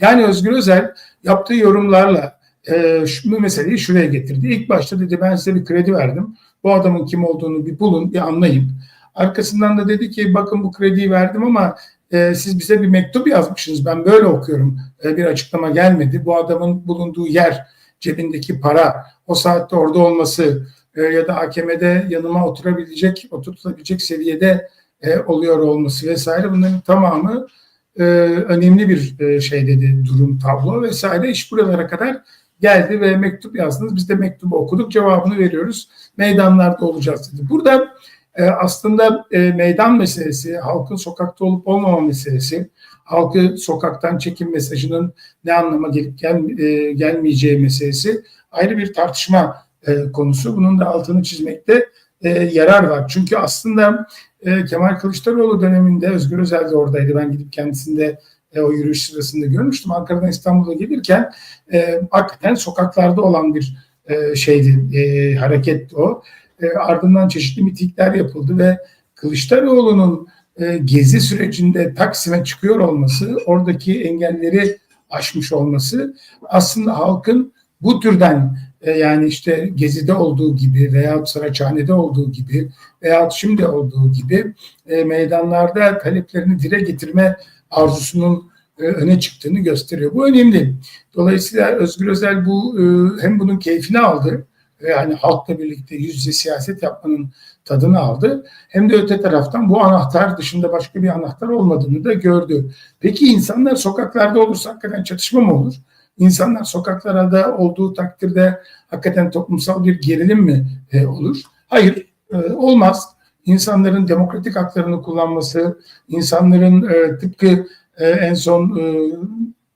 Yani Özgür Özel yaptığı yorumlarla e, şu, bu meseleyi şuraya getirdi. İlk başta dedi ben size bir kredi verdim. Bu adamın kim olduğunu bir bulun, bir anlayın. Arkasından da dedi ki bakın bu krediyi verdim ama e, siz bize bir mektup yazmışsınız. Ben böyle okuyorum. E, bir açıklama gelmedi. Bu adamın bulunduğu yer, cebindeki para, o saatte orada olması e, ya da AKM'de yanıma oturabilecek, oturtulabilecek seviyede e, oluyor olması vesaire bunların tamamı e, önemli bir e, şey dedi durum tablo vesaire iş buralara kadar geldi ve mektup yazdınız. Biz de mektubu okuduk cevabını veriyoruz. Meydanlarda olacağız dedi. Burada e, aslında e, meydan meselesi, halkın sokakta olup olmama meselesi, halkı sokaktan çekim mesajının ne anlama gelip gel, e, gelmeyeceği meselesi ayrı bir tartışma e, konusu. Bunun da altını çizmekte e, yarar var. Çünkü aslında e, Kemal Kılıçdaroğlu döneminde Özgür Özel de oradaydı. Ben gidip kendisinde e, o yürüyüş sırasında görmüştüm. Ankara'dan İstanbul'a gelirken e, hakikaten sokaklarda olan bir e, şeydi, e, hareket o. E, ardından çeşitli mitingler yapıldı ve Kılıçdaroğlu'nun e, gezi sürecinde Taksim'e çıkıyor olması, oradaki engelleri aşmış olması aslında halkın bu türden yani işte Gezi'de olduğu gibi veya Saraçhane'de olduğu gibi veya şimdi olduğu gibi e, meydanlarda taleplerini dile getirme arzusunun e, öne çıktığını gösteriyor. Bu önemli. Dolayısıyla Özgür Özel bu e, hem bunun keyfini aldı yani halkla birlikte yüz yüze siyaset yapmanın tadını aldı. Hem de öte taraftan bu anahtar dışında başka bir anahtar olmadığını da gördü. Peki insanlar sokaklarda olursa hakikaten çatışma mı olur? İnsanlar sokaklarda olduğu takdirde hakikaten toplumsal bir gerilim mi e, olur? Hayır, e, olmaz. İnsanların demokratik haklarını kullanması, insanların e, tıpkı e, en son e,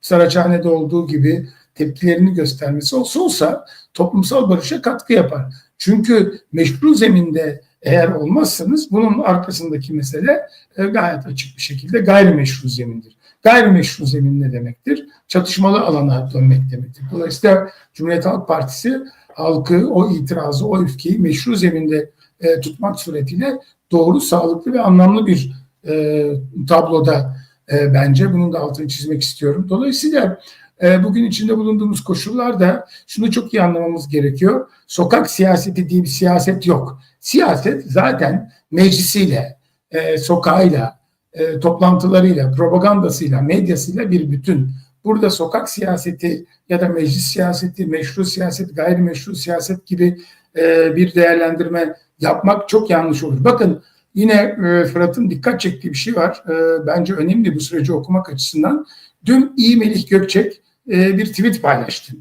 Saraçhane'de olduğu gibi tepkilerini göstermesi olsa olsa toplumsal barışa katkı yapar. Çünkü meşru zeminde eğer olmazsanız bunun arkasındaki mesele e, gayet açık bir şekilde gayrimeşru zemindir. Gayrimeşru zemin ne demektir? Çatışmalı alana dönmek demektir. Dolayısıyla Cumhuriyet Halk Partisi halkı o itirazı, o öfkeyi meşru zeminde e, tutmak suretiyle doğru, sağlıklı ve anlamlı bir e, tabloda e, bence. Bunun da altını çizmek istiyorum. Dolayısıyla e, bugün içinde bulunduğumuz koşullarda şunu çok iyi anlamamız gerekiyor. Sokak siyaseti diye bir siyaset yok. Siyaset zaten meclisiyle, e, sokağıyla, e, toplantılarıyla, propagandasıyla, medyasıyla bir bütün. Burada sokak siyaseti ya da meclis siyaseti, meşru siyaset, gayrimeşru siyaset gibi e, bir değerlendirme yapmak çok yanlış olur. Bakın yine e, Fırat'ın dikkat çektiği bir şey var. E, bence önemli bu süreci okumak açısından. Dün İyi Melih Gökçek e, bir tweet paylaştı.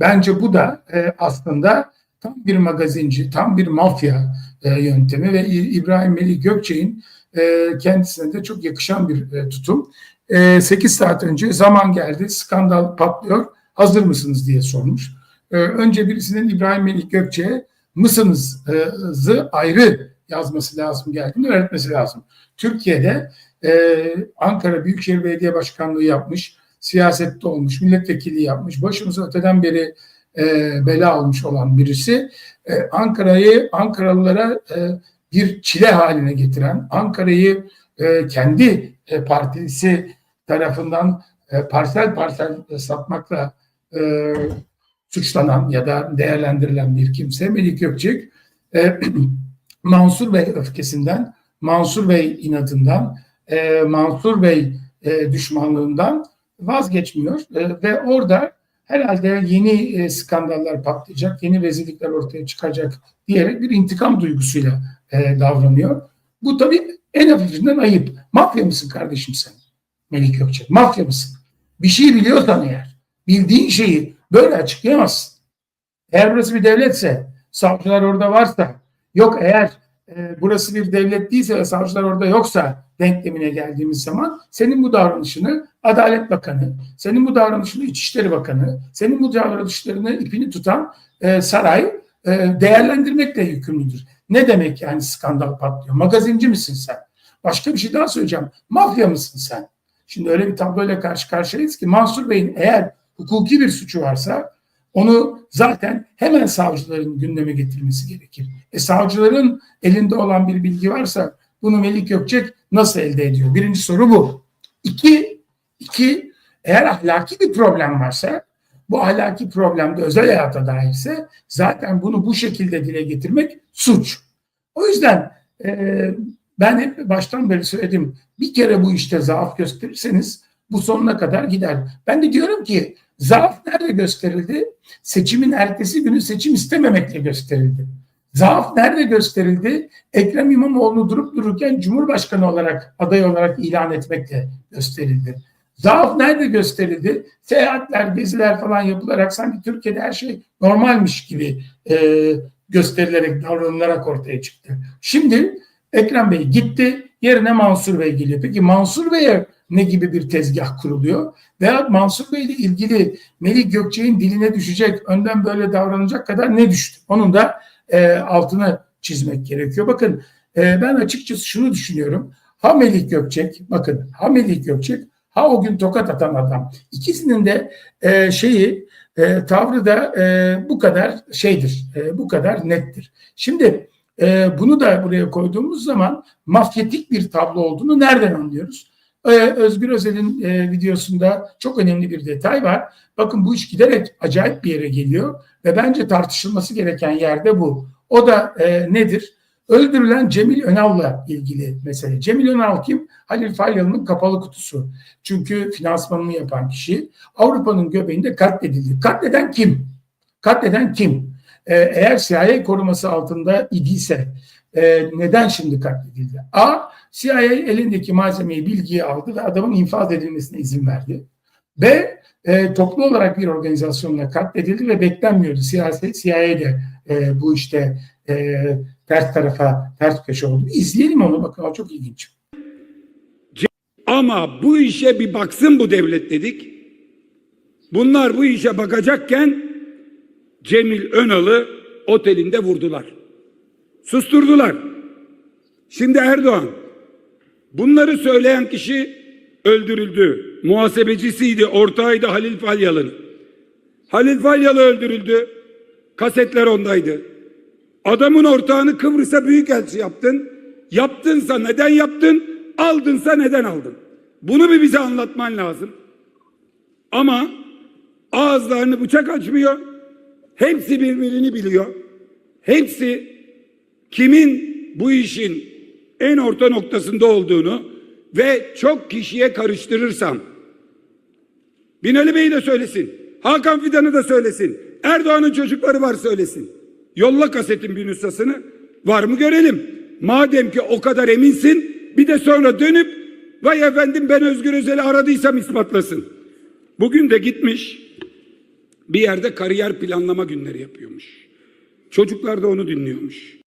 Bence bu da e, aslında tam bir magazinci, tam bir mafya e, yöntemi ve İbrahim Melih Gökçek'in e, kendisine de çok yakışan bir e, tutum. E, 8 saat önce zaman geldi, skandal patlıyor, hazır mısınız diye sormuş. E, önce birisinin İbrahim Melih Gökçek'e mısınızı ayrı yazması lazım geldiğini öğretmesi lazım. Türkiye'de e, Ankara Büyükşehir Belediye Başkanlığı yapmış, siyasette olmuş, milletvekili yapmış, başımıza öteden beri bela almış olan birisi Ankara'yı Ankaralılara bir çile haline getiren, Ankara'yı e, kendi e, partisi tarafından e, parsel parsel satmakla e, suçlanan ya da değerlendirilen bir kimse Melik Gökçek e, Mansur Bey öfkesinden, Mansur Bey inadından, e, Mansur Bey e, düşmanlığından vazgeçmiyor e, ve orada herhalde yeni e, skandallar patlayacak, yeni rezillikler ortaya çıkacak diyerek bir intikam duygusuyla e, davranıyor. Bu tabii en hafifinden ayıp. Mafya mısın kardeşim sen? Melik Gökçek. Mafya mısın? Bir şey biliyorsan eğer, bildiğin şeyi böyle açıklayamazsın. Eğer burası bir devletse, savcılar orada varsa, yok eğer e, burası bir devlet değilse ve savcılar orada yoksa denklemine geldiğimiz zaman senin bu davranışını Adalet Bakanı, senin bu davranışını İçişleri Bakanı, senin bu davranışlarını ipini tutan e, saray e, değerlendirmekle yükümlüdür. Ne demek yani skandal patlıyor? Magazinci misin sen? Başka bir şey daha söyleyeceğim. Mafya mısın sen? Şimdi öyle bir tabloyla karşı karşıyayız ki Mansur Bey'in eğer hukuki bir suçu varsa onu zaten hemen savcıların gündeme getirmesi gerekir. E savcıların elinde olan bir bilgi varsa bunu Melik Gökçek nasıl elde ediyor? Birinci soru bu. İki, iki Eğer ahlaki bir problem varsa bu ahlaki problemde özel hayata dairse zaten bunu bu şekilde dile getirmek suç. O yüzden e, ben hep baştan beri söyledim bir kere bu işte zaaf gösterirseniz bu sonuna kadar gider. Ben de diyorum ki zaaf nerede gösterildi? Seçimin ertesi günü seçim istememekle gösterildi. Zaaf nerede gösterildi? Ekrem İmamoğlu'nu durup dururken Cumhurbaşkanı olarak aday olarak ilan etmekle gösterildi. Zaaf nerede gösterildi? Seyahatler, geziler falan yapılarak sanki Türkiye'de her şey normalmiş gibi e, gösterilerek, davranılarak ortaya çıktı. Şimdi Ekrem Bey gitti, yerine Mansur Bey geliyor. Peki Mansur Bey'e ne gibi bir tezgah kuruluyor? Veya Mansur Bey ile ilgili Melih Gökçe'nin diline düşecek, önden böyle davranacak kadar ne düştü? Onun da e, altını çizmek gerekiyor. Bakın e, ben açıkçası şunu düşünüyorum. Ha Melih Gökçek, bakın ha Melih Gökçek, ha o gün tokat atan adam. İkisinin de e, şeyi, e, tavrı da e, bu kadar şeydir, e, bu kadar nettir. Şimdi e, bunu da buraya koyduğumuz zaman mafyatik bir tablo olduğunu nereden anlıyoruz? Ee, Özgür Özel'in e, videosunda çok önemli bir detay var. Bakın bu iş giderek acayip bir yere geliyor ve bence tartışılması gereken yerde bu. O da e, nedir? Öldürülen Cemil Önal'la ilgili mesele. Cemil Önal kim? Halil Falyalı'nın kapalı kutusu. Çünkü finansmanını yapan kişi Avrupa'nın göbeğinde katledildi. Katleden kim? Katleden kim? Ee, eğer CIA koruması altında idiyse e, neden şimdi katledildi? A. CIA elindeki malzemeyi, bilgiyi aldı ve adamın infaz edilmesine izin verdi. B. E, toplu olarak bir organizasyonla katledildi ve beklenmiyordu. Siyaset, CIA de e, bu işte e, ters tarafa, ters köşe oldu. İzleyelim onu bakın o çok ilginç. Ama bu işe bir baksın bu devlet dedik. Bunlar bu işe bakacakken Cemil Önal'ı otelinde vurdular. Susturdular. Şimdi Erdoğan bunları söyleyen kişi öldürüldü. Muhasebecisiydi, ortağıydı Halil Falyalı'nın. Halil Falyalı öldürüldü. Kasetler ondaydı. Adamın ortağını Kıbrıs'a büyükelçi yaptın. Yaptınsa neden yaptın? Aldınsa neden aldın? Bunu bir bize anlatman lazım. Ama ağızlarını bıçak açmıyor. Hepsi birbirini biliyor. Hepsi kimin bu işin en orta noktasında olduğunu ve çok kişiye karıştırırsam Binali Bey de söylesin. Hakan Fidan'ı da söylesin. Erdoğan'ın çocukları var söylesin. Yolla kasetin bir nüshasını. Var mı görelim. Madem ki o kadar eminsin bir de sonra dönüp vay efendim ben Özgür Özel'i aradıysam ispatlasın. Bugün de gitmiş bir yerde kariyer planlama günleri yapıyormuş. Çocuklar da onu dinliyormuş.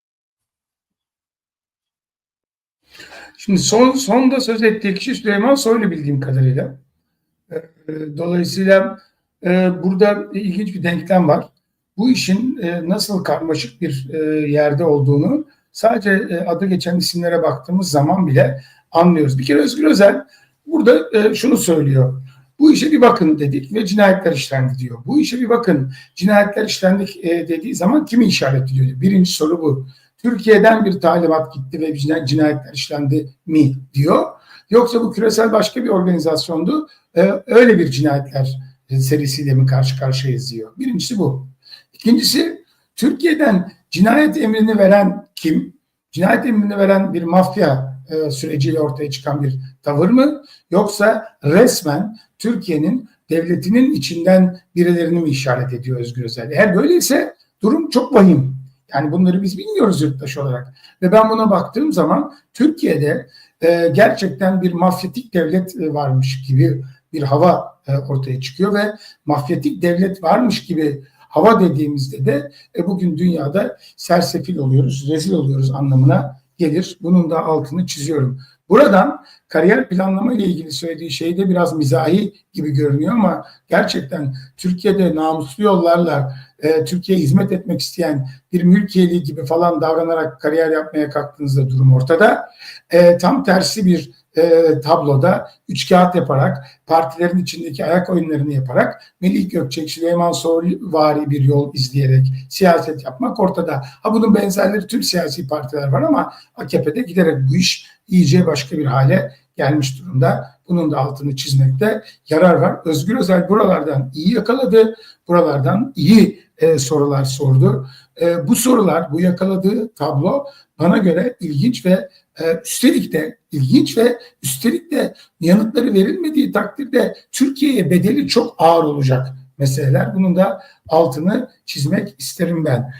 Şimdi son sonda söz ettiği kişi Süleyman Soylu bildiğim kadarıyla. E, Dolayısıyla e, burada ilginç bir denklem var. Bu işin e, nasıl karmaşık bir e, yerde olduğunu sadece e, adı geçen isimlere baktığımız zaman bile anlıyoruz. Bir kere Özgür Özel burada e, şunu söylüyor. Bu işe bir bakın dedik ve cinayetler işlendi diyor. Bu işe bir bakın cinayetler işlendik e, dediği zaman kimi işaret ediyor? Birinci soru bu. Türkiye'den bir talimat gitti ve cinayetler işlendi mi diyor. Yoksa bu küresel başka bir organizasyondu. E, öyle bir cinayetler serisiyle mi karşı karşıyayız diyor. Birincisi bu. İkincisi Türkiye'den cinayet emrini veren kim? Cinayet emrini veren bir mafya e, süreciyle ortaya çıkan bir tavır mı? Yoksa resmen Türkiye'nin devletinin içinden birilerini mi işaret ediyor Özgür Özel? Eğer böyleyse durum çok vahim. Yani bunları biz bilmiyoruz yurttaş olarak. Ve ben buna baktığım zaman Türkiye'de e, gerçekten bir mafyatik devlet e, varmış gibi bir hava e, ortaya çıkıyor ve mafyatik devlet varmış gibi hava dediğimizde de e, bugün dünyada sersefil oluyoruz, rezil oluyoruz anlamına gelir. Bunun da altını çiziyorum. Buradan kariyer planlama ile ilgili söylediği şey de biraz mizahi gibi görünüyor ama gerçekten Türkiye'de namuslu yollarla e, Türkiye'ye hizmet etmek isteyen bir mülkiyeli gibi falan davranarak kariyer yapmaya kalktığınızda durum ortada. E, tam tersi bir e, tabloda üç kağıt yaparak partilerin içindeki ayak oyunlarını yaparak Melih Gökçek, Süleyman Soylu vari bir yol izleyerek siyaset yapmak ortada. Ha bunun benzerleri tüm siyasi partiler var ama AKP'de giderek bu iş iyice başka bir hale gelmiş durumda. Bunun da altını çizmekte yarar var. Özgür Özel buralardan iyi yakaladı. Buralardan iyi e, sorular sordu. E, bu sorular, bu yakaladığı tablo bana göre ilginç ve e, üstelik de ilginç ve üstelik de yanıtları verilmediği takdirde Türkiye'ye bedeli çok ağır olacak meseleler. Bunun da altını çizmek isterim ben.